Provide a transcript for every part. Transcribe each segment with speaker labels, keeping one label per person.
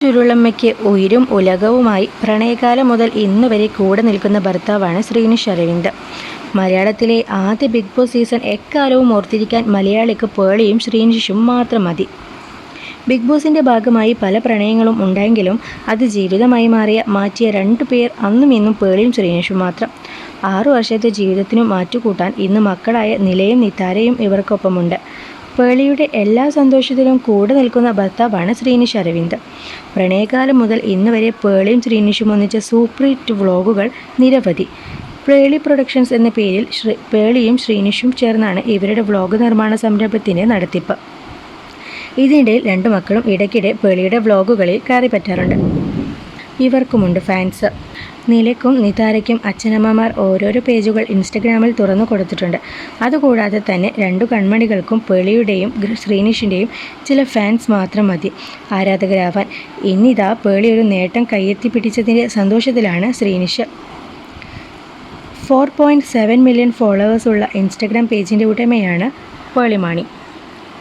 Speaker 1: ചുരുളമ്മയ്ക്ക് ഉയരും ഉലകവുമായി പ്രണയകാലം മുതൽ ഇന്ന് വരെ കൂടെ നിൽക്കുന്ന ഭർത്താവാണ് ശ്രീനിഷ് അരവിന്ദ്. മലയാളത്തിലെ ആദ്യ ബിഗ് ബോസ് സീസൺ എക്കാലവും ഓർത്തിരിക്കാൻ മലയാളിക്ക് പേളിയും ശ്രീനിഷും മാത്രം മതി. ബിഗ് ബോസിന്റെ ഭാഗമായി പല പ്രണയങ്ങളും ഉണ്ടായെങ്കിലും അത് ജീവിതമായി മാറിയ മാറ്റിയ രണ്ടു പേർ അന്നും ഇന്നും പേളിയും ശ്രീനിഷും മാത്രം. ആറു വർഷത്തെ ജീവിതത്തിനു മാറ്റുകൂട്ടാൻ ഇന്ന് മക്കളായ നിലയും നിത്താരയും ഇവർക്കൊപ്പമുണ്ട്. പേളിയുടെ എല്ലാ സന്തോഷത്തിലും കൂടെ നിൽക്കുന്ന ഭർത്താവാണ് ശ്രീനിഷ് അരവിന്ദ്. പ്രണയകാലം മുതൽ ഇന്ന് വരെ പേളിയും ശ്രീനിഷും ഒന്നിച്ച സൂപ്പർ ഹിറ്റ് വ്ളോഗുകൾ നിരവധി. പേളി പ്രൊഡക്ഷൻസ് എന്ന പേരിൽ ശ്രീ പേളിയും ശ്രീനിഷും ചേർന്നാണ് ഇവരുടെ വ്ളോഗ് നിർമ്മാണ സംരംഭത്തിന്റെ നടത്തിപ്പ്. ഇതിനിടയിൽ രണ്ടു മക്കളും ഇടയ്ക്കിടെ പേളിയുടെ വ്ളോഗുകളിൽ കയറി പറ്റാറുണ്ട് ഇവർക്കുമുണ്ട് ഫാൻസ്. നിലയ്ക്കും നിതാരയ്ക്കും അച്ഛനമ്മമാർ ഓരോരോ പേജുകൾ ഇൻസ്റ്റഗ്രാമിൽ തുറന്നു കൊടുത്തിട്ടുണ്ട്. അതുകൂടാതെ തന്നെ രണ്ടു കൺമണികൾക്കും പേളിയുടെയും ശ്രീനിഷിന്റെയും ചില ഫാൻസ് മാത്രം മതി. ആരാധകരാവാൻ ഇന്നിതാ പേളി ഒരു നേട്ടം കയ്യെത്തി പിടിച്ചതിന്റെ സന്തോഷത്തിലാണ് Srinish. Four point seven million ഫോളോവേഴ്സുള്ള Instagram പേജിന്റെ ഉടമയാണ് പേളിമാണി.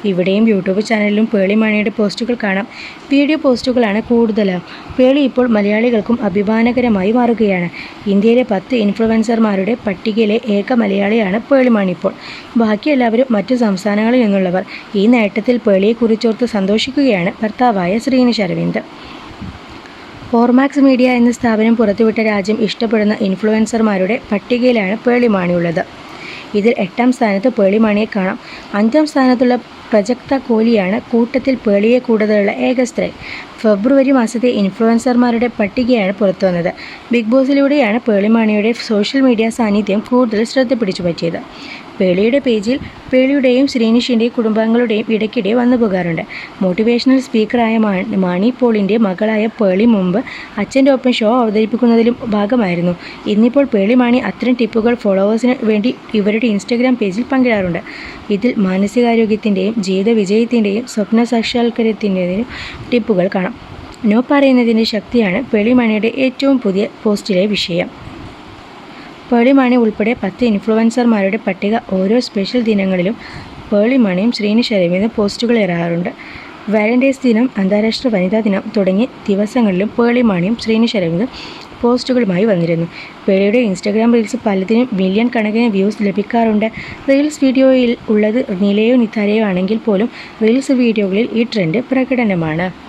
Speaker 1: ഇവിടെയും യൂട്യൂബ് ചാനലിലും പേളി മാണിയുടെ പോസ്റ്റുകൾ കാണാം. വീഡിയോ പോസ്റ്റുകളാണ് കൂടുതലും. പേളി ഇപ്പോൾ മലയാളികൾക്കും അഭിമാനകരമായി മാറുകയാണ്. ഇന്ത്യയിലെ പത്ത് ഇൻഫ്ലുവൻസർമാരുടെ പട്ടികയിലെ ഏക മലയാളിയാണ് പേളിമാണി ഇപ്പോൾ. ബാക്കി എല്ലാവരും മറ്റു സംസ്ഥാനങ്ങളിൽ നിന്നുള്ളവർ ഈ നേട്ടത്തിൽ പേളിയെക്കുറിച്ചോർത്ത് സന്തോഷിക്കുകയാണ് ഭർത്താവായ ശ്രീനിഷ് അരവിന്ദ്. ഫോർമാക്സ് മീഡിയ എന്ന സ്ഥാപനം പുറത്തുവിട്ട രാജ്യം ഇഷ്ടപ്പെടുന്ന ഇൻഫ്ലുവൻസർമാരുടെ പട്ടികയിലാണ് പേളിമാണിയുള്ളത് ഇതിൽ എട്ടാം സ്ഥാനത്ത് പേളിമാണിയെ കാണാം. അഞ്ചാം സ്ഥാനത്തുള്ള പ്രജക്ത കോലിയാണ് കൂട്ടത്തിൽ പേളിയെ കൂടുതലുള്ള ഏക സ്ത്രീ. ഫെബ്രുവരി മാസത്തെ ഇൻഫ്ലുവൻസർമാരുടെ പട്ടികയാണ് പുറത്തുവന്നത് ബിഗ് ബോസിലൂടെയാണ് പേളിമാണിയുടെ സോഷ്യൽ മീഡിയ സാന്നിധ്യം കൂടുതൽ ശ്രദ്ധ പിടിച്ചു പറ്റിയത് പേളിയുടെ പേജിൽ പേളിയുടെയും ശ്രീനിഷിന്റെയും കുടുംബാംഗങ്ങളുടെയും ഇടയ്ക്കിടെ വന്നു പോകാറുണ്ട്. മോട്ടിവേഷണൽ സ്പീക്കറായ മാണി പോളിന്റെ മകളായ പേളി മുമ്പ് അച്ഛന്റെ ഒപ്പം ഷോ അവതരിപ്പിക്കുന്നതിലും ഭാഗമായിരുന്നു. ഇന്നിപ്പോൾ പേളി മാണി അത്തരം ടിപ്പുകൾ ഫോളോവേഴ്സിന് വേണ്ടി ഇവരുടെ ഇൻസ്റ്റഗ്രാം പേജിൽ പങ്കിടാറുണ്ട്. ഇതിൽ മാനസികാരോഗ്യത്തിന്റെയും ജീവിത വിജയത്തിന്റെയും സ്വപ്ന സാക്ഷാത്കാരത്തിന്റെയും ടിപ്പുകൾ കാണാം. നോ പറയുന്നതിന്റെ ശക്തിയാണ് പേളിമാണിയുടെ ഏറ്റവും പുതിയ പോസ്റ്റിലെ വിഷയം. പേളിമണി ഉൾപ്പെടെ പത്ത് ഇൻഫ്ലുവൻസർമാരുടെ പട്ടിക ഓരോ സ്പെഷ്യൽ ദിനങ്ങളിലും പേളിമാണിയും ശ്രീനിഷ് അരവിന്ദ് പോസ്റ്റുകൾ ഇറങ്ങാറുണ്ട് വാലന്റൈൻസ് ദിനം അന്താരാഷ്ട്ര വനിതാ ദിനം തുടങ്ങിയ ദിവസങ്ങളിലും പേളിമാണിയും ശ്രീനിഷ് അരവിന്ദ് പോസ്റ്റുകളുമായി വന്നിരുന്നു. പേളിയുടെ ഇൻസ്റ്റാഗ്രാം റീൽസ് പലതിനും മില്യൺ കണക്കിന് വ്യൂസ് ലഭിക്കാറുണ്ട്. റീൽസ് വീഡിയോയിൽ ഉള്ളത് നിലയോ നിതാരയോ ആണെങ്കിൽ പോലും റീൽസ് വീഡിയോകളിൽ ഈ ട്രെൻഡ് പ്രകടനമാണ്.